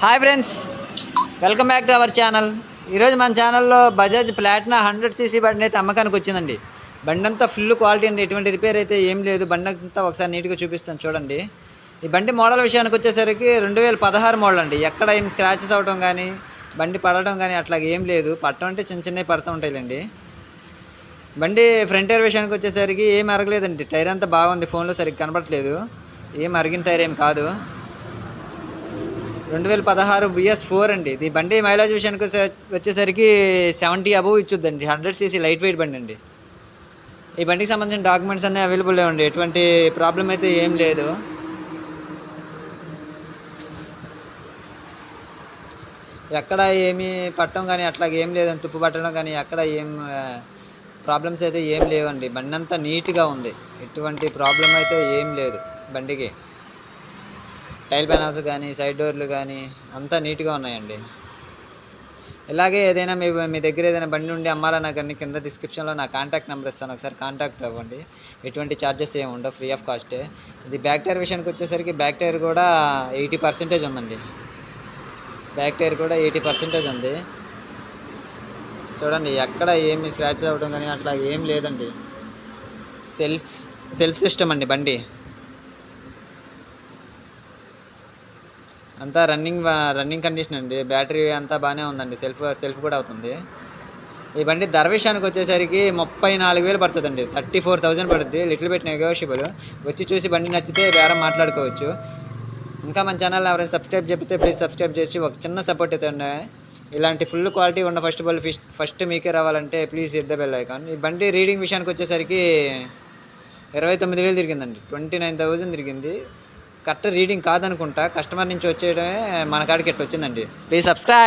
Hi friends welcome back to our channel. ఈరోజు మన ఛానల్లో బజాజ్ ప్లాటినా హండ్రెడ్ సీసీ బండి అయితే అమ్మకానికి వచ్చిందండి. బండి అంతా ఫుల్ క్వాలిటీ అండి ఎటువంటి రిపేర్ అయితే ఏం లేదు. బండి అంతా ఒకసారి నీట్గా చూపిస్తాను చూడండి. ఈ బండి మోడల్ విషయానికి వచ్చేసరికి రెండు వేల పదహారు మోడల్ అండి. ఎక్కడ ఏం స్క్రాచెస్ అవడం కానీ బండి పడడం కానీ అట్లా ఏం లేదు. పట్టడం అంటే చిన్న చిన్నవి పడుతూ ఉంటాయిలేండి. బండి ఫ్రంట్ టైర్ విషయానికి వచ్చేసరికి ఏం అరగలేదండి. టైర్ అంతా బాగుంది ఫోన్లో సరిగ్గా కనబడట్లేదు. ఏం అరిగిన టైర్ ఏం కాదు. రెండు వేల పదహారు బిఎస్ ఫోర్ అండి. ఇది బండి మైలేజ్ విషయానికి వచ్చేసరికి సెవెంటీ అబవ్ ఇచ్చుద్దండి. హండ్రెడ్ సీసీ లైట్ వెయిట్ బండి అండి. ఈ బండికి సంబంధించిన డాక్యుమెంట్స్ అన్నీ అవైలబుల్ ఉండి ఎటువంటి ప్రాబ్లం అయితే ఏం లేదు. ఎక్కడ ఏమీ పట్టడం కానీ అట్లా ఏం లేదని తుప్పు పట్టడం కానీ ఎక్కడ ఏం ప్రాబ్లమ్స్ అయితే ఏం లేవండి. బండి అంతా నీట్గా ఉంది. ఎటువంటి ప్రాబ్లం అయితే ఏం లేదు బండికి. టైల్ ప్యానల్స్ కానీ సైడ్ డోర్లు కానీ అంతా నీట్గా ఉన్నాయండి. ఇలాగే ఏదైనా మీ మీ దగ్గర ఏదైనా బండి ఉండి అమ్మాలన్నా కానీ కింద డిస్క్రిప్షన్లో నా కాంటాక్ట్ నెంబర్ ఇస్తాను. ఒకసారి కాంటాక్ట్ అవ్వండి. ఎటువంటి ఛార్జెస్ ఏమి ఉండవు. ఫ్రీ ఆఫ్ కాస్టే ఇది బ్యాక్ టైర్ విషయానికి వచ్చేసరికి బ్యాక్ టైర్ కూడా ఎయిటీ పర్సెంటేజ్ ఉందండి. బ్యాక్ టైర్ కూడా ఎయిటీ పర్సెంటేజ్ ఉంది. చూడండి ఎక్కడ ఏమి స్క్రాచ్ అవ్వడం కానీ అట్లా ఏం లేదండి. సెల్ఫ్ సెల్ఫ్ సిస్టమ్ అండి బండి. అంతా రన్నింగ్ రన్నింగ్ కండిషన్ అండి. బ్యాటరీ అంతా బాగానే ఉందండి. సెల్ఫ్ సెల్ఫ్ కూడా అవుతుంది. ఈ బండి ధర విషయానికి వచ్చేసరికి ముప్పై నాలుగు వేలు పడుతుందండి. థర్టీ ఫోర్ థౌజండ్ పడుతుంది లిటిల్ బిట్ నెగోషియబుల్ వచ్చి చూసి బండి నచ్చితే బేరం మాట్లాడుకోవచ్చు. ఇంకా మన ఛానల్ ఎవరైనా సబ్స్క్రైబ్ చెప్తే ప్లీజ్ సబ్స్క్రైబ్ చేసి ఒక చిన్న సపోర్ట్ ఇవ్వండి ఇలాంటి ఫుల్ క్వాలిటీ ఉన్న ఫస్ట్ బల్ ఫిష్ ఫస్ట్ మీకే రావాలంటే please hit the bell icon ఈ బండి రీడింగ్ విషయానికి వచ్చేసరికి ఇరవై తొమ్మిది వేలు తిరిగిందండి. ట్వంటీ నైన్ థౌజండ్ తిరిగింది. కరెక్ట్ రీడింగ్ కాదనుకుంటా. కస్టమర్ నుంచి వచ్చేయడమే మన కాడికి ఎట్లా వచ్చిందండి. Please subscribe.